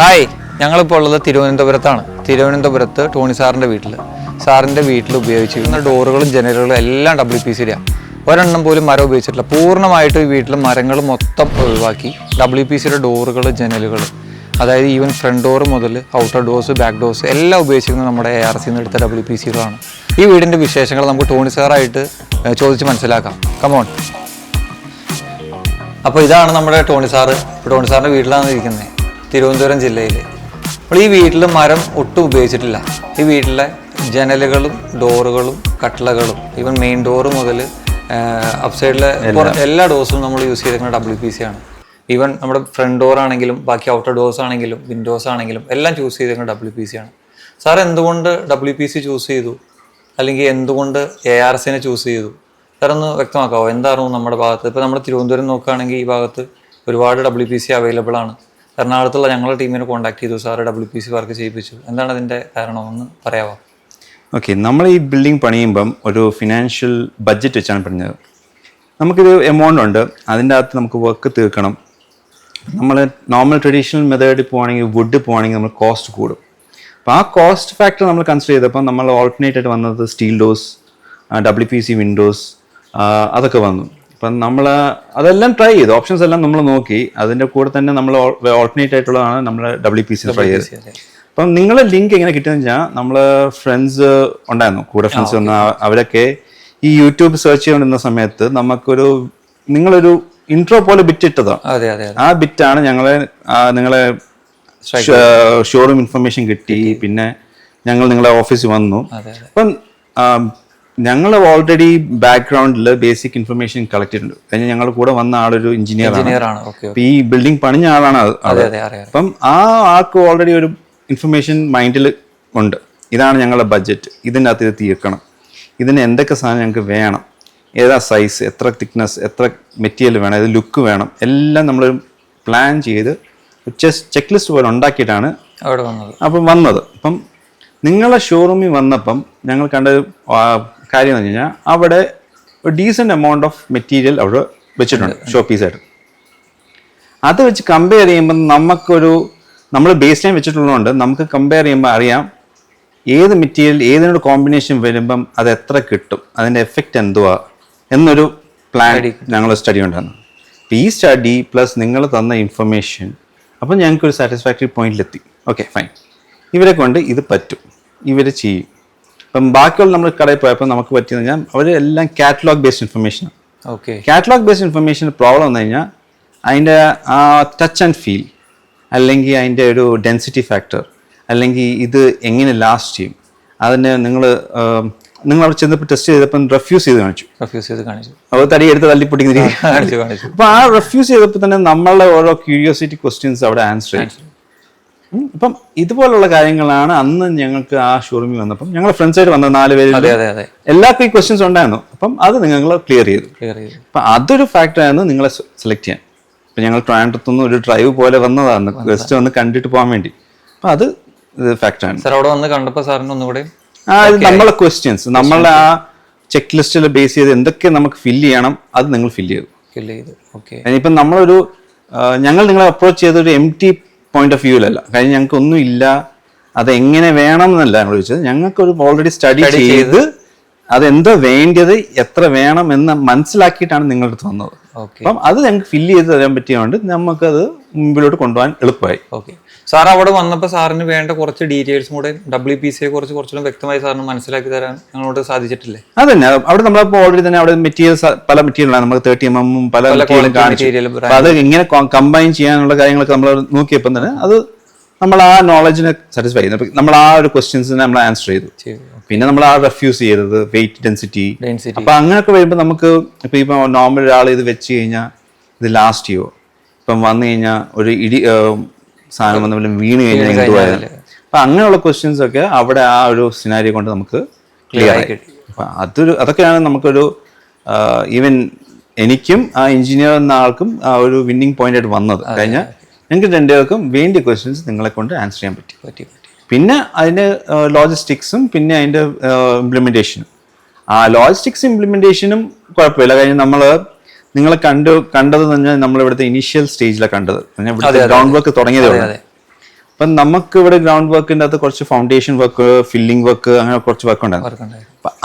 Hi ഞങ്ങളിപ്പോൾ ഉള്ളത് തിരുവനന്തപുരത്താണ്. തിരുവനന്തപുരത്ത് ടോണി സാറിന്റെ വീട്ടിൽ സാറിന്റെ വീട്ടിൽ ഉപയോഗിച്ചിരുന്ന ഡോറുകളും ജനലുകളും എല്ലാം ഡബ്ല്യു പി സിയുടെയാണ് ഒരെണ്ണം പോലും മരം ഉപയോഗിച്ചിട്ടില്ല. പൂർണമായിട്ടും ഈ വീട്ടിൽ മരങ്ങൾ മൊത്തം ഒഴിവാക്കി ഡബ്ല്യു പി സിയുടെ ഡോറുകൾ ജനലുകൾ അതായത് ഈവൻ ഫ്രണ്ട് ഡോർ മുതൽ ഔട്ടർ ഡോർസ് ബാക്ക് ഡോർസ് എല്ലാം ഉപയോഗിച്ചിരുന്നത് നമ്മുടെ എ ആർ സിന്ന് എടുത്ത ഡബ്ല്യു പി സികളാണ് ഈ വീടിന്റെ വിശേഷങ്ങൾ നമുക്ക് ടോണി സാറായിട്ട് ചോദിച്ച് മനസ്സിലാക്കാം. കമോൺ അപ്പോൾ ഇതാണ് നമ്മുടെ ടോണി സാറ്. ടോണി സാറിന്റെ വീട്ടിലാണ് ഇരിക്കുന്നത് തിരുവനന്തപുരം ജില്ലയിൽ. അപ്പോൾ ഈ വീട്ടിൽ മരം ഒട്ടും ഉപയോഗിച്ചിട്ടില്ല. ഈ വീട്ടിലെ ജനലുകളും ഡോറുകളും കട്ടളകളും ഈവൻ മെയിൻ ഡോറ് മുതൽ അപ്സൈഡിലെ എല്ലാ. ഡോർസും നമ്മൾ യൂസ് ചെയ്തിരിക്കുന്ന ഡബ്ല്യു പി സി ആണ്. ഈവൻ നമ്മുടെ ഫ്രണ്ട് ഡോർ ആണെങ്കിലും ബാക്കി ഔട്ടർ ഡോർസ് ആണെങ്കിലും വിൻഡോസ് ആണെങ്കിലും എല്ലാം ചൂസ് ചെയ്തിരിക്കുന്ന ഡബ്ല്യു പി സി ആണ്. സാർ എന്തുകൊണ്ട് ഡബ്ല്യു പി സി ചൂസ് ചെയ്തു? അല്ലെങ്കിൽ എന്തുകൊണ്ട് എ ആർ സിനെ ചൂസ് ചെയ്തു? സാർ ഒന്ന് വ്യക്തമാക്കാവോ? എന്തായിരുന്നു നമ്മുടെ ഭാഗത്ത്? ഇപ്പോൾ നമ്മുടെ തിരുവനന്തപുരം നോക്കുകയാണെങ്കിൽ ഈ ഭാഗത്ത് ഒരുപാട് ഡബ്ല്യു പി സി അവൈലബിൾ ആണ്. എറണാകുളത്തുള്ള ഞങ്ങളുടെ ടീമിനെ കോൺടാക്ട് ചെയ്തു. Sir W P C work ചെയ്യിപ്പിച്ചു. എന്താണ് അതിന്റെ കാരണമെന്ന് പറയാമോ ഓക്കെ നമ്മൾ ഈ ബിൽഡിംഗ് പണിയുമ്പം ഒരു ഫിനാൻഷ്യൽ ബഡ്ജറ്റ് വെച്ചാണ് പണിഞ്ഞത്. നമുക്കിത് എമൗണ്ട് ഉണ്ട്. അതിന്റെ അകത്ത് നമുക്ക് വർക്ക് തീർക്കണം. നമ്മൾ നോർമൽ ട്രഡീഷണൽ മെത്തേഡിൽ പോവാണെങ്കിൽ വുഡ് പോവാണെങ്കിൽ നമ്മൾ കോസ്റ്റ് കൂടും. അപ്പോൾ ആ കോസ്റ്റ് ഫാക്ടർ നമ്മൾ കൺസിഡർ ചെയ്തപ്പോൾ നമ്മൾ ഓൾട്ടർനേറ്റ് ആയിട്ട് വന്നത് steel doors W P C windows അതൊക്കെ വന്നു. അപ്പം നമ്മൾ അതെല്ലാം ട്രൈ ചെയ്തു. ഓപ്ഷൻസ് എല്ലാം നമ്മൾ നോക്കി. അതിന്റെ കൂടെ തന്നെ നമ്മൾ ഓൾട്ടർനേറ്റ് ആയിട്ടുള്ളതാണ് നമ്മൾ ഡബ്ല്യു പി സി ട്രൈ ചെയ്തത് അപ്പം നിങ്ങളെ ലിങ്ക് എങ്ങനെ കിട്ടിയെന്ന് വെച്ചാൽ നമ്മൾ ഫ്രണ്ട്സ് ഉണ്ടായിരുന്നു. കൂടെ ഫ്രണ്ട്സ് വന്ന അവരൊക്കെ ഈ യൂട്യൂബ് സെർച്ച് ചെയ്തുകൊണ്ടിരുന്ന സമയത്ത് നമുക്കൊരു നിങ്ങളൊരു ഇൻട്രോ പോലെ ബിറ്റ് ഇട്ടതാണ് അതെ ആ ബിറ്റാണ് ഞങ്ങളെ നിങ്ങളെ ഷോറൂം ഇൻഫർമേഷൻ കിട്ടി. പിന്നെ ഞങ്ങൾ നിങ്ങളെ ഓഫീസിൽ വന്നു. അപ്പം ഞങ്ങൾ ഓൾറെഡി ബാക്ക്ഗ്രൗണ്ടിൽ ബേസിക് ഇൻഫർമേഷൻ കളക്ട് ചെയ്തിട്ടുണ്ട്. കഴിഞ്ഞാൽ ഞങ്ങളുടെ കൂടെ വന്ന ആളൊരു എഞ്ചിനീയർ ആണ്. ഈ ബിൽഡിംഗ് പണിഞ്ഞ ആളാണ് അത്. അപ്പം ആ ആൾക്ക് ഓൾറെഡി ഒരു ഇൻഫർമേഷൻ മൈൻഡിൽ ഉണ്ട്. ഇതാണ് ഞങ്ങളുടെ ബഡ്ജറ്റ് ഇതിന്റെ അകത്ത് ഇത് തീർക്കണം. ഇതിന് എന്തൊക്കെ സാധനം ഞങ്ങൾക്ക് വേണം. ഏതാ സൈസ് എത്ര തിക്നെസ് എത്ര മെറ്റീരിയൽ വേണം ഏത് ലുക്ക് വേണം എല്ലാം നമ്മൾ പ്ലാൻ ചെയ്ത് ചെക്ക് ലിസ്റ്റ് പോലെ ഉണ്ടാക്കിയിട്ടാണ് അവിടെ വന്നത്. അപ്പം വന്നത്. അപ്പം നിങ്ങളെ ഷോറൂമിൽ വന്നപ്പം ഞങ്ങൾ കണ്ടത് കാര്യം എന്ന് കഴിഞ്ഞാൽ അവിടെ ഒരു ഡീസന്റ് എമൗണ്ട് ഓഫ് മെറ്റീരിയൽ അവിടെ വെച്ചിട്ടുണ്ട് ഷോ പീസായിട്ട് അത് വെച്ച് കമ്പയർ ചെയ്യുമ്പോൾ നമുക്കൊരു നമ്മൾ ബേസ് ലൈൻ വെച്ചിട്ടുള്ളതുകൊണ്ട് നമുക്ക് കമ്പയർ ചെയ്യുമ്പോൾ അറിയാം ഏത് മെറ്റീരിയൽ ഏതിനോട് കോമ്പിനേഷൻ വരുമ്പം അത് എത്ര കിട്ടും അതിന്റെ എഫക്റ്റ് എന്തുവാ എന്നൊരു പ്ലാൻ ഞങ്ങൾ സ്റ്റഡി ഉണ്ടായിരുന്നു അപ്പം ഈ സ്റ്റഡി പ്ലസ് നിങ്ങൾ തന്ന ഇൻഫർമേഷൻ അപ്പം ഞങ്ങൾക്കൊരു സാറ്റിസ്ഫാക്ടറി പോയിന്റിലെത്തി ഓക്കെ ഫൈൻ ഇവരെ കൊണ്ട് ഇത് പറ്റും. ഇവർ ചെയ്യും. ഇപ്പം ബാക്കിയുള്ള നമ്മൾ കടയിൽ പോയപ്പോൾ നമുക്ക് പറ്റിയെന്ന് കഴിഞ്ഞാൽ അവർ എല്ലാം catalogue based ഇൻഫർമേഷനാണ് okay catalogue based information problem വന്നു കഴിഞ്ഞാൽ അതിന്റെ ആ ടച്ച് ആൻഡ് ഫീൽ അല്ലെങ്കിൽ അതിന്റെ ഒരു ഡെൻസിറ്റി ഫാക്ടർ അല്ലെങ്കിൽ ഇത് എങ്ങനെ ലാസ്റ്റ് ചെയ്യും. അതിന് നിങ്ങൾ നിങ്ങൾ അവിടെ ചെന്നപ്പോൾ ടെസ്റ്റ് ചെയ്തപ്പോൾ റെഫ്യൂസ് ചെയ്ത് കാണിച്ചു. റെഫ്യൂസ് ചെയ്ത് കാണിച്ചു. അപ്പോൾ തടി എടുത്ത് തള്ളിപ്പൊട്ടിക്കുന്ന രീതി അപ്പോൾ ആ റെഫ്യൂസ് ചെയ്തപ്പോൾ തന്നെ നമ്മളുടെ ഓരോ ക്യൂരിയോസിറ്റി ക്വസ്റ്റ്യൻസ് അവിടെ ആൻസർ ചെയ്യും ഉം. അപ്പം ഇതുപോലുള്ള കാര്യങ്ങളാണ് അന്ന് ഞങ്ങൾക്ക് ആ ഷോറൂമിൽ വന്നപ്പം ഞങ്ങൾ ഫ്രണ്ട്സ് ആയിട്ട് വന്ന നാല് പേര് എല്ലാവർക്കും ഈ ക്വസ്റ്റ്യൻസ് ഉണ്ടായിരുന്നു. അപ്പം അത് നിങ്ങൾ ക്ലിയർ ചെയ്തു. ക്ലിയർ ചെയ്തു. അപ്പം അതൊരു ഫാക്ടറായിരുന്നു നിങ്ങളെ സെലക്ട് ചെയ്യാൻ. ഇപ്പം ഞങ്ങൾ ട്രാൻഡത്തുനിന്ന് ഒരു ഡ്രൈവ് പോലെ വന്നതാണ് ജസ്റ്റ് വന്ന് കണ്ടിട്ട് പോകാൻ വേണ്ടി. അപ്പം അത് ഫാക്ടറാണ് സാർ അവിടെ വന്ന് കണ്ടപ്പോൾ സാറിന് ഒന്നുകൂടെ ആ ഇത് നമ്മളെ ക്വസ്റ്റ്യൻസ് നമ്മളുടെ ആ ചെക്ക് ലിസ്റ്റിൽ ബേസ് ചെയ്ത് എന്തൊക്കെ നമുക്ക് ഫില്ല് ചെയ്യണം അത് നിങ്ങൾ ഫില്ല് ചെയ്തു. ഫില്ല് ചെയ്തു. ഓക്കെ ഇനിയിപ്പം നമ്മളൊരു ഞങ്ങൾ നിങ്ങളെ അപ്രോച്ച് ചെയ്ത ഒരു എം ടി പോയിന്റ് ഓഫ് വ്യൂവിലല്ല കാര്യം ഞങ്ങൾക്ക് ഒന്നും ഇല്ല. അത് എങ്ങനെ വേണം എന്നല്ല ഞങ്ങൾ ചോദിച്ചത്. ഞങ്ങൾക്ക് ഒരു ഓൾറെഡി സ്റ്റഡി ചെയ്ത് അതെന്തോ വേണ്ടത് എത്ര വേണം എന്ന് മനസ്സിലാക്കിയിട്ടാണ് നിങ്ങളുടെ അടുത്ത് വന്നത് അപ്പം അത് ഞങ്ങൾക്ക് ഫില്ല് ചെയ്ത് തരാൻ പറ്റിയതുകൊണ്ട് നമുക്കത് മുമ്പിലോട്ട് കൊണ്ടുപോകാൻ എളുപ്പമായി. ഓക്കെ സാർ അവിടെ വന്നപ്പോൾ സാറിന് വേണ്ട കുറച്ച് ഡീറ്റെയിൽസും കൂടെ ഡബ്ല്യു പി സിയെ കുറിച്ച് കുറച്ചുകൂടെ വ്യക്തമായി സാറിന് മനസ്സിലാക്കി തരാൻ ഞങ്ങളോട് സാധിച്ചിട്ടില്ലേ? അതന്നെ. അവിടെ നമ്മൾ ഓൾറെഡി തന്നെ അവിടെ മെറ്റീരിയൽ പല മെറ്റീരിയലാണ് നമുക്ക് തേർട്ടി എം എമ്മും പല മെറ്റീരിയലും കാണിച്ചു. അത് ഇങ്ങനെ കമ്പൈൻ ചെയ്യാനുള്ള കാര്യങ്ങളൊക്കെ നമ്മൾ നോക്കിയപ്പോൾ തന്നെ അത് നമ്മൾ ആ നോളജിനെ സാറ്റിസ്ഫൈ ചെയ്യുന്നു നമ്മൾ ആ ഒരു ക്വസ്റ്റ്യൻസിനെ നമ്മൾ ആൻസർ ചെയ്തു. പിന്നെ നമ്മൾ ആ റെഫ്യൂസ് ചെയ്തത് വെയിറ്റ് ഡെൻസിറ്റി അപ്പൊ അങ്ങനെയൊക്കെ വരുമ്പോൾ നമുക്ക് ഇപ്പൊ ഇപ്പൊ നോർമൽ ഒരാൾ ഇത് വെച്ച് കഴിഞ്ഞാൽ ഇത് ലാസ്റ്റ് ചെയ്യോ ഇപ്പം വന്നു കഴിഞ്ഞാൽ ഒരു ഇടി സാധനം വന്ന പോലും വീണ് കഴിഞ്ഞാൽ എന്തുവായാലും അപ്പൊ അങ്ങനെയുള്ള ക്വസ്റ്റ്യൻസ് ഒക്കെ അവിടെ ആ ഒരു സിനാരി കൊണ്ട് നമുക്ക് ക്ലിയർ ആയി കിട്ടി. അപ്പൊ അതൊരു അതൊക്കെയാണ് നമുക്കൊരു ഈവൻ എനിക്കും ആ എഞ്ചിനീയർ എന്ന ആൾക്കും ആ ഒരു വിന്നിങ് പോയിന്റ് ആയിട്ട് വന്നത്. കഴിഞ്ഞാൽ ഞങ്ങൾക്ക് രണ്ടുപേർക്കും വേണ്ടിയ ക്വസ്റ്റ്യൻസ് നിങ്ങളെ കൊണ്ട് ആൻസർ ചെയ്യാൻ പറ്റി. പിന്നെ അതിന്റെ ലോജിസ്റ്റിക്സും പിന്നെ അതിന്റെ ഇംപ്ലിമെന്റേഷനും ആ ലോജിസ്റ്റിക്സ് ഇംപ്ലിമെന്റേഷനും കുഴപ്പമില്ല. കാര്യം നമ്മൾ നിങ്ങളെ കണ്ടു കണ്ടത് തന്നെ ഇവിടുത്തെ ഇനീഷ്യൽ സ്റ്റേജിലാണ് കണ്ടത്. ഇവിടുത്തെ ഗ്രൗണ്ട് വർക്ക് തുടങ്ങിയതേ ഉള്ളൂ. അപ്പം നമുക്ക് ഇവിടെ ഗ്രൗണ്ട് വർക്കിന്റെ അകത്ത് കുറച്ച് ഫൗണ്ടേഷൻ വർക്ക് ഫില്ലിംഗ് വർക്ക് അങ്ങനെ കുറച്ച് വർക്ക് ഉണ്ടായിരുന്നു.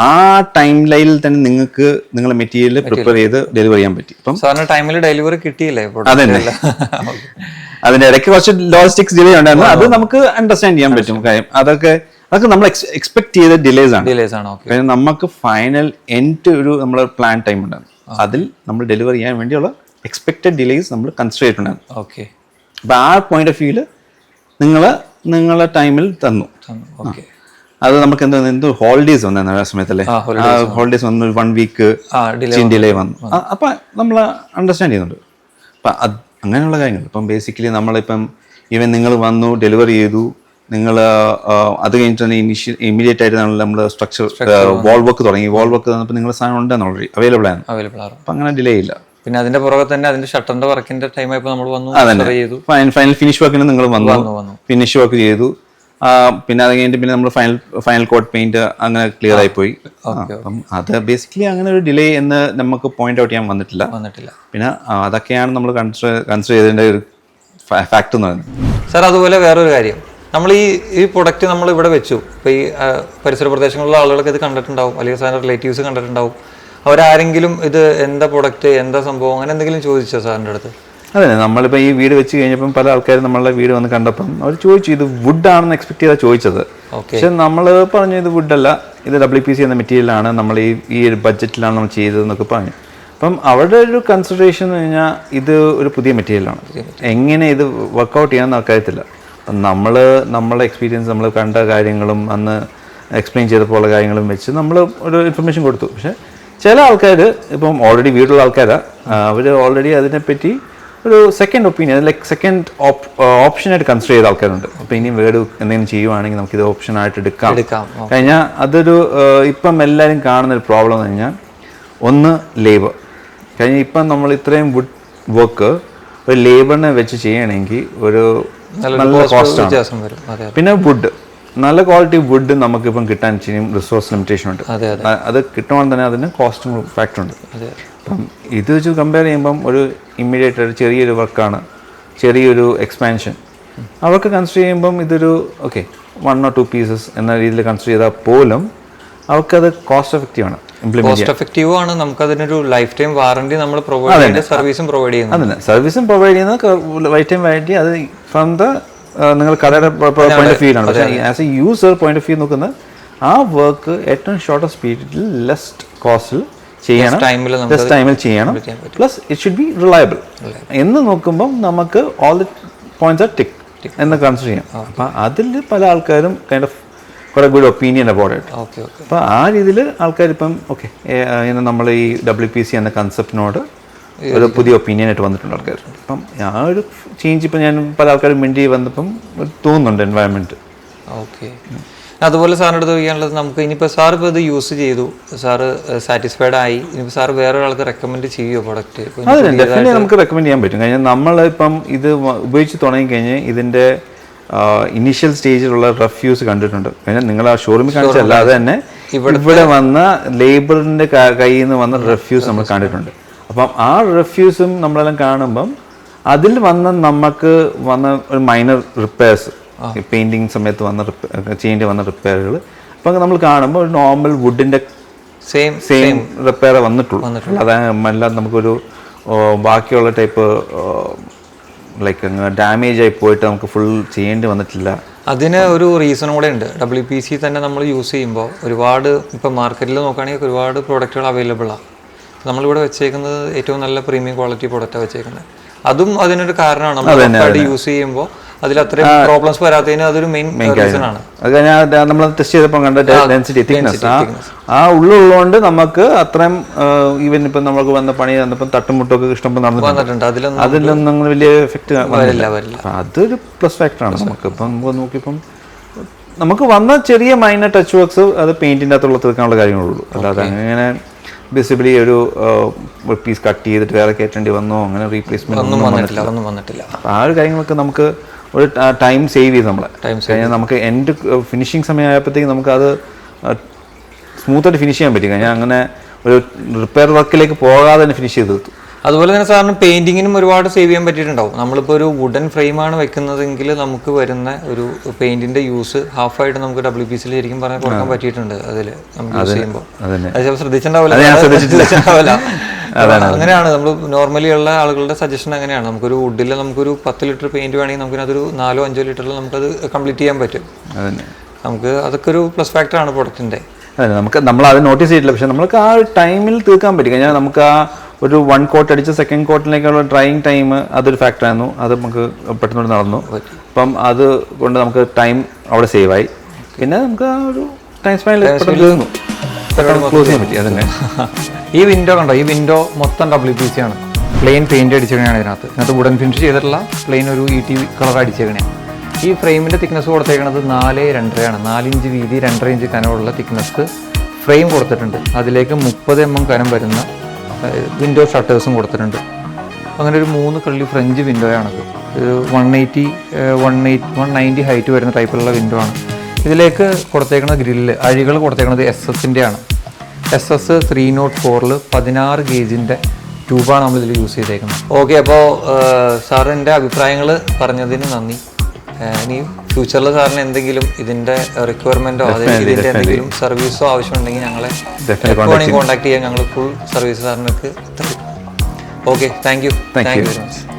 ആ ടൈം ലൈനിൽ തന്നെ നിങ്ങൾക്ക് നിങ്ങൾ മെറ്റീരിയൽ പ്രിപ്പയർ ചെയ്ത് ഡെലിവറി ചെയ്യാൻ പറ്റി. സാറിന് ടൈമിൽ ഡെലിവറി കിട്ടിയില്ലേ അതെ അതന്നെ. അതിന്റെ ഇടയ്ക്ക് കുറച്ച് ലോജിസ്റ്റിക്സ് ഡിലേ ഉണ്ടായിരുന്നു. അത് നമുക്ക് അണ്ടർസ്റ്റാൻഡ് ചെയ്യാൻ പറ്റും. കാര്യം അതൊക്കെ അതൊക്കെ നമ്മൾ എക്സ്പെക്ട് ചെയ്ത ഡിലേസ് ആണ്. ഡിലേസ് ആണ് നമുക്ക് ഫൈനൽ എൻഡ് ഒരു നമ്മൾ പ്ലാൻ ടൈം ഉണ്ടായിരുന്നു. അതിൽ നമ്മൾ ഡെലിവർ ചെയ്യാൻ വേണ്ടിയുള്ള എക്സ്പെക്റ്റഡ് ഡിലേസ് നമ്മൾ കൺസിഡർ ചെയ്തിട്ടുണ്ടായിരുന്നു. ഓക്കെ അപ്പോൾ ആ പോയിന്റ് ഓഫ് വ്യൂൽ നിങ്ങൾ നിങ്ങളെ ടൈമിൽ തന്നു. ഓക്കെ അത് നമുക്ക് എന്താ എന്ത് ഹോളിഡേസ് വന്നു ആ സമയത്തല്ലേ? ഹോളിഡേസ് വന്നു. വൺ വീക്ക് ഡിലേ വന്നു. അപ്പം നമ്മൾ അണ്ടർസ്റ്റാൻഡ് ചെയ്യുന്നുണ്ട്. അപ്പം അങ്ങനെയുള്ള കാര്യങ്ങൾ. ഇപ്പം ബേസിക്കലി നമ്മളിപ്പം ഈവൻ നിങ്ങൾ വന്നു ഡെലിവറി ചെയ്തു നിങ്ങൾ അത് കഴിഞ്ഞിട്ട് തന്നെ ഇനിഷ്യൽ ഇമ്മീഡിയറ്റ് ആയിട്ട് നമ്മൾ സ്ട്രക്ചർ വാൾ വർക്ക് തുടങ്ങി. വാൾ വർക്ക് തന്നപ്പോൾ നിങ്ങളുടെ സാധനം ഉണ്ടെന്ന് ഓൾറെഡി അവൈലബിൾ ആണ്. അവൈലബിൾ ആണ്. അപ്പം അങ്ങനെ ഡിലേ ഇല്ല. പിന്നെ അതിന്റെ പുറകെ തന്നെ അതിന്റെ ഷട്ടറിന്റെ വർക്കിന്റെ ടൈം ആയപ്പോൾ നമ്മൾ വന്നു ചെയ്തു. ഫൈനൽ ഫിനിഷ് വർക്കിന് നിങ്ങൾ വന്നു. ഫിനിഷ് വർക്ക് ചെയ്തു. പിന്നെ അത് കഴിഞ്ഞിട്ട് പിന്നെ നമ്മൾ ഫൈനൽ ഫൈനൽ കോട്ട് പെയിന്റ് അങ്ങനെ ക്ലിയർ ആയി പോയി. അപ്പം അത് ബേസിക്കലി അങ്ങനെ ഒരു ഡിലേ എന്ന് നമുക്ക് പോയിന്റ് ഔട്ട് ചെയ്യാൻ വന്നിട്ടില്ല. വന്നിട്ടില്ല. പിന്നെ അതൊക്കെയാണ് നമ്മൾ കൺസിഡർ കൺസിഡർ ചെയ്തതിന്റെ ഒരു ഫാക്ട് എന്ന് പറയുന്നത്. സാർ അതുപോലെ വേറൊരു കാര്യം. നമ്മൾ ഈ ഈ പ്രൊഡക്റ്റ് നമ്മൾ ഇവിടെ വെച്ചു. ഇപ്പോൾ ഈ പരിസര പ്രദേശങ്ങളിലുള്ള ആളുകളൊക്കെ ഇത് കണ്ടിട്ടുണ്ടാവും. അല്ലെങ്കിൽ സാറിന്റെ റിലേറ്റീവ്സ് കണ്ടിട്ടുണ്ടാവും. അവരാരെങ്കിലും ഇത് എന്താ പ്രൊഡക്റ്റ് എന്താ സംഭവം അങ്ങനെ എന്തെങ്കിലും ചോദിച്ചോ സാറിന്റെ അടുത്ത്? അതെ നമ്മളിപ്പോൾ ഈ വീട് വെച്ച് കഴിഞ്ഞപ്പം പല ആൾക്കാരും നമ്മളെ വീട് വന്ന് കണ്ടപ്പം അവർ ചോദിച്ചു ഇത് വുഡ് ആണെന്ന് എക്സ്പെക്ട് ചെയ്താൽ ചോദിച്ചത്. പക്ഷെ നമ്മൾ പറഞ്ഞു ഇത് വുഡല്ല ഇത് ഡബ്ല്യു പി സി എന്ന മെറ്റീരിയലാണ് നമ്മൾ ഈ ഈ ഒരു ബഡ്ജറ്റിലാണ് നമ്മൾ ചെയ്തതെന്നൊക്കെ പറഞ്ഞു. അപ്പം അവരുടെ ഒരു കൺസിഡറേഷൻ എന്ന് കഴിഞ്ഞാൽ ഇത് ഒരു പുതിയ മെറ്റീരിയലാണ് എങ്ങനെ ഇത് വർക്കൗട്ട് ചെയ്യാമെന്ന് ആൾക്കാരത്തില്ല നമ്മൾ നമ്മളെ എക്സ്പീരിയൻസ് നമ്മൾ കണ്ട കാര്യങ്ങളും അന്ന് എക്സ്പ്ലെയിൻ ചെയ്തപ്പോൾ ഉള്ള കാര്യങ്ങളും വെച്ച് നമ്മൾ ഒരു ഇൻഫർമേഷൻ കൊടുത്തു. പക്ഷെ ചില ആൾക്കാർ ഇപ്പം ഓൾറെഡി വീട്ടിലുള്ള ആൾക്കാരാണ് അവർ ഓൾറെഡി അതിനെപ്പറ്റി ഒരു സെക്കൻഡ് ഒപ്പീനിയൻ ലൈക്ക് സെക്കൻഡ് ഓപ്ഷനായിട്ട് കൺസിഡർ ചെയ്ത ആൾക്കാരുണ്ട്. അപ്പോൾ ഇനിയും വേർഡ് എന്തെങ്കിലും ചെയ്യുവാണെങ്കിൽ നമുക്കിത് ഓപ്ഷനായിട്ട് എടുക്കാം. കഴിഞ്ഞാൽ അതൊരു ഇപ്പം എല്ലാവരും കാണുന്ന ഒരു പ്രോബ്ലം എന്ന് കഴിഞ്ഞാൽ ഒന്ന് ലേബർ കഴിഞ്ഞാൽ ഇപ്പം നമ്മൾ ഇത്രയും വുഡ് വർക്ക് ഒരു ലേബറിനെ വെച്ച് ചെയ്യണമെങ്കിൽ ഒരു നല്ല cost കോസ്റ്റ് ആണ്. വ്യത്യാസം വരും. അതെ അതെ. പിന്നെ വുഡ് നല്ല ക്വാളിറ്റി വുഡ് നമുക്കിപ്പം കിട്ടാൻ ചെയ്യും റിസോഴ്സ് ലിമിറ്റേഷൻ ഉണ്ട്. അതെ കിട്ടുവാണെങ്കിൽ തന്നെ അതിന് കോസ്റ്റും ഫാക്ടർ ഉണ്ട്. അപ്പം ഇത് വെച്ച് കമ്പയർ ചെയ്യുമ്പം ഒരു ഇമ്മീഡിയറ്റ് ഒരു ചെറിയൊരു വർക്കാണ് ചെറിയൊരു എക്സ്പാൻഷൻ അവർക്ക് കൺസിഡർ ചെയ്യുമ്പം ഇതൊരു okay one or two pieces എന്ന രീതിയിൽ കൺസിഡർ ചെയ്താൽ പോലും അവർക്കത് കോസ്റ്റ് എഫക്റ്റീവ് ആണ് കോസ്റ്റ് എഫക്റ്റീവ് ആണ്. നമുക്ക് അതിനൊരു ലൈഫ് ടൈം വാറണ്ടി നമ്മൾ പ്രൊവൈഡ് സർവീസും പ്രൊവൈഡ് ചെയ്യുന്നു അതിന് സർവീസും പ്രൊവൈഡ് ചെയ്യുന്ന ലൈഫ് ടൈം വാറണ്ടി അത് ഫ്രം ദ നിങ്ങൾ കടയുടെ പോയിന്റ് ഓഫ് വ്യൂ ആണ് പക്ഷേ as a user point of view നോക്കുന്നത് ആ വർക്ക് ഏറ്റവും ഷോർട്ട് സ്പീഡിൽ ലെസ് കോസ്റ്റിൽ ചെയ്യണം. നമുക്ക് ടൈമിൽ ചെയ്യണം. Plus it should be reliable എന്ന് നോക്കുമ്പോൾ നമുക്ക് all the points are tick എന്ന് കൺസിഡർ ചെയ്യാം. അപ്പം അതിൽ പല ആൾക്കാരും കൈൻഡ് ഓഫ് കുറെ ഗുഡ് ഒപ്പീനിയൻ അബൌട്ട് ഇറ്റ് അപ്പോൾ ആ രീതിയിൽ ആൾക്കാർ ഇപ്പം ഓക്കെ നമ്മൾ ഈ ഡബ്ല്യു പി സി എന്ന കൺസെപ്റ്റിനോട് ഒരു പുതിയ ഒപ്പീനിയൻ ആയിട്ട് വന്നിട്ടുണ്ട് ആൾക്കാർ. അപ്പം ആ ഒരു ചേഞ്ച് ഇപ്പം ഞാൻ പല ആൾക്കാരും മിണ്ടി വന്നപ്പം തോന്നുന്നുണ്ട് എൻവയറമെന്റ് ഓക്കെ അതുപോലെ സാറിന്റെ അടുത്ത് ചോദിക്കാനുള്ളത് നമുക്ക് ഇനിയിപ്പോൾ സാർ ഇപ്പോൾ ഇത് യൂസ് ചെയ്തു. സാറ് സാറ്റിസ്ഫൈഡ് ആയി. ഇനിയിപ്പോൾ സാർ വേറെ ഒരാൾക്ക് റെക്കമെൻഡ് ചെയ്യുമോ പ്രൊഡക്റ്റ് അതെ ഡെഫിനറ്റ്ലി നമുക്ക് റെക്കമെൻഡ് ചെയ്യാൻ പറ്റും. കഴിഞ്ഞാൽ നമ്മൾ ഇപ്പം ഇത് ഉപയോഗിച്ച് തുടങ്ങി കഴിഞ്ഞ് ഇതിന്റെ ഇനീഷ്യൽ സ്റ്റേജിലുള്ള റഫ്യൂസ് കണ്ടിട്ടുണ്ട്. കഴിഞ്ഞാൽ നിങ്ങൾ ആ ഷോറൂമിൽ കാണിച്ചല്ലാതെ തന്നെ ഇവിടെ വന്ന ലേബറിന്റെ കയ്യിൽ നിന്ന് വന്ന റെഫ്യൂസ് നമ്മൾ കണ്ടിട്ടുണ്ട്. അപ്പം ആ റെഫ്യൂസും നമ്മളെല്ലാം കാണുമ്പം അതിൽ വന്ന നമുക്ക് വന്ന ഒരു മൈനർ റിപ്പയർസ് പെയിന്റിങ് സമയത്ത് വന്ന റിപ്പയർ ചെയ്യേണ്ടി വന്ന റിപ്പയറുകൾ അപ്പം നമ്മൾ കാണുമ്പോൾ ഒരു നോർമൽ വുഡിന്റെ സെയിം സെയിം റിപ്പയർ വന്നിട്ടുള്ളൂ. അല്ലാതെ അല്ലാതെ നമുക്കൊരു ബാക്കിയുള്ള ടൈപ്പ് ലൈക്ക് ഡാമേജ് ആയി പോയിട്ട് നമുക്ക് ഫുൾ ചെയ്യേണ്ടി വന്നിട്ടില്ല. അതിന് ഒരു റീസൺ കൂടെ ഉണ്ട്. ഡബ്ല്യു പി സി തന്നെ നമ്മൾ യൂസ് ചെയ്യുമ്പോൾ ഒരുപാട് ഇപ്പം മാർക്കറ്റിൽ നോക്കുകയാണെങ്കിൽ ഒരുപാട് പ്രോഡക്റ്റുകൾ അവൈലബിൾ ആണ് നമ്മളിവിടെ വെച്ചേക്കുന്നത് ഏറ്റവും നല്ല പ്രീമിയം ക്വാളിറ്റി പ്രൊഡക്റ്റാണ് വെച്ചേക്കുന്നത്. അതും അതിനൊരു കാരണമാണ്. നമ്മൾ യൂസ് ചെയ്യുമ്പോൾ അതിൽ അത്രയും പ്രോബ്ലംസ് വരാത്തതിന് അതൊരു മെയിൻ റീസൺ ആണ്. അത് നമ്മൾ ടെസ്റ്റ് ചെയ്തപ്പോൾ കണ്ട ഡെൻസിറ്റി തിക്നെസ് ആ ഉള്ളുള്ളതുകൊണ്ട് നമുക്ക് അത്രയും ഈവൻ ഇപ്പം നമുക്ക് വന്ന പണി വന്നപ്പം തട്ടുമുട്ടൊക്കെ ഇഷ്ടം നടന്നിട്ടുണ്ട്. അതിലൊന്നും വലിയ എഫക്റ്റ് വരില്ല വരില്ല. അതൊരു പ്ലസ് ഫാക്ടറാണ് നമുക്ക് ഇപ്പം നമുക്ക് നോക്കിയപ്പം നമുക്ക് വന്ന ചെറിയ മൈനർ ടച്ച് വർക്ക്സ് അത് പെയിന്റിന്റെ അകത്തുള്ള തീർക്കാനുള്ള കാര്യങ്ങളുള്ളൂ അല്ലാതെ അങ്ങനെ വിസിബിളി ഒരു പീസ് കട്ട് ചെയ്തിട്ട് വേറെ കയറ്റേണ്ടി വന്നോ? അങ്ങനെ റീപ്ലേസ്മെന്റ് ഒന്നും വന്നിട്ടില്ല ഒന്നും വന്നിട്ടില്ല. ആ ഒരു കാര്യങ്ങളൊക്കെ നമുക്ക് ഒരു ടൈം സേവ് ചെയ്ത് നമ്മളെ. Time കഴിഞ്ഞാൽ നമുക്ക് എൻഡ് ഫിനിഷിങ് സമയമായപ്പോഴത്തേക്ക് നമുക്ക് അത് സ്മൂത്തായിട്ട് ഫിനിഷ് ചെയ്യാൻ പറ്റി. കഴിഞ്ഞാൽ അങ്ങനെ ഒരു റിപ്പയർ വർക്കിലേക്ക് പോകാതെ തന്നെ ഫിനിഷ് ചെയ്ത് തീർത്തു. അതുപോലെ തന്നെ സാറിന് പെയിന്റിങ്ങിനും ഒരുപാട് സേവ് ചെയ്യാൻ പറ്റിയിട്ടുണ്ടാവും. നമ്മളിപ്പോൾ ഒരു വുഡൻ ഫ്രെയിമാണ് വെക്കുന്നതെങ്കിൽ നമുക്ക് വരുന്ന ഒരു പെയിന്റിന്റെ യൂസ് ഹാഫ് ആയിട്ട് നമുക്ക് ഡബ്ല്യു പി സിയിൽ ശരിക്കും പറഞ്ഞാൽ കൊടുക്കാൻ പറ്റിയിട്ടുണ്ട് അതിൽ നമുക്ക് യൂസ് ചെയ്യുമ്പോൾ അത് ചിലപ്പോൾ ശ്രദ്ധിച്ചിട്ടുണ്ടാവില്ല. അങ്ങനെയാണ്. നമ്മൾ നോർമലി ഉള്ള ആളുകളുടെ സജഷൻ അങ്ങനെയാണ്. നമുക്കൊരു വുഡിൽ നമുക്കൊരു പത്ത് ലിറ്റർ പെയിന്റ് വേണമെങ്കിൽ നമുക്ക് അതൊരു നാലോ അഞ്ചോ ലിറ്ററിൽ അത് കംപ്ലീറ്റ് ചെയ്യാൻ പറ്റും. നമുക്ക് അതൊക്കെ ഒരു പ്ലസ് ഫാക്ടറാണ് പ്രൊഡക്റ്റിന്റെ അതെ നമുക്ക് നമ്മൾ അത് നോട്ടീസ് ചെയ്തിട്ടില്ല. പക്ഷെ നമുക്ക് ആ ടൈമിൽ തീർക്കാൻ പറ്റും. കഴിഞ്ഞാൽ നമുക്ക് ആ ഒരു വൺ കോട്ട് അടിച്ച് സെക്കൻഡ് കോട്ടിലേക്കുള്ള ഡ്രൈയിങ് ടൈം അതൊരു ഫാക്ടറായിരുന്നു അത് നമുക്ക് പെട്ടെന്ന് നടന്നു. അപ്പം അത് കൊണ്ട് നമുക്ക് ടൈം അവിടെ സേവ് ആയി. പിന്നെ നമുക്ക് ആ ഒരു ടൈം സ്പെൻഡ് തീർന്നു. ക്ലോസ് ചെയ്യാൻ പറ്റി അതന്നെ. ഈ വിൻഡോ കണ്ടോ? ഈ വിൻഡോ മൊത്തം ഡബ്ല്യു പി സി ആണ്. പ്ലെയിൻ പെയിന്റ് അടിച്ചേക്കണയാണ് ഇതിനകത്ത്. ഇതിനകത്ത് വുഡൻ ഫിനിഷ് ചെയ്തിട്ടുള്ള പ്ലെയിൻ ഒരു ഇ ടി കളർ അടിച്ചേക്കണേ. ഈ ഫ്രെയിമിന്റെ തിക്നെസ് കൊടുത്തേക്കണത് നാല് രണ്ടരയാണ്. നാലിഞ്ച് വീതി രണ്ടര ഇഞ്ച് കനമുള്ള തിക്നെസ് ഫ്രെയിം കൊടുത്തിട്ടുണ്ട്. അതിലേക്ക് മുപ്പത് എം എം കനം വരുന്ന വിൻഡോ ഷട്ടേഴ്സും കൊടുത്തിട്ടുണ്ട്. അങ്ങനെ ഒരു മൂന്ന് കള്ളി French വിൻഡോയാണത് one eighty one eight one ninety height വരുന്ന ടൈപ്പിലുള്ള വിൻഡോ ആണ്. ഇതിലേക്ക് കൊടുത്തേക്കുന്ന ഗ്രില്ല് അഴികൾ കൊടുത്തേക്കുന്നത് എസ് എസിന്റെ ആണ്. എസ് എസ് ത്രീ നോട്ട് ഫോറിൽ പതിനാറ് ഗേജിന്റെ ട്യൂബാണ് നമ്മൾ ഇതിൽ യൂസ് ചെയ്തേക്കുന്നത്. ഓക്കെ അപ്പോൾ സാറിന്റെ അഭിപ്രായങ്ങൾ പറഞ്ഞതിന് നന്ദി. ഇനി ഫ്യൂച്ചറിൽ സാറിന് എന്തെങ്കിലും ഇതിന്റെ റിക്വയർമെന്റോ അതായത് ഇതിന്റെ എന്തെങ്കിലും സർവീസോ ആവശ്യമുണ്ടെങ്കിൽ ഞങ്ങളെ എപ്പോൾ കോൺടാക്ട് ചെയ്യാൻ ഞങ്ങൾ ഫുൾ സർവീസ് സാറിനൊക്കെ തരും. Okay thank you thank you very much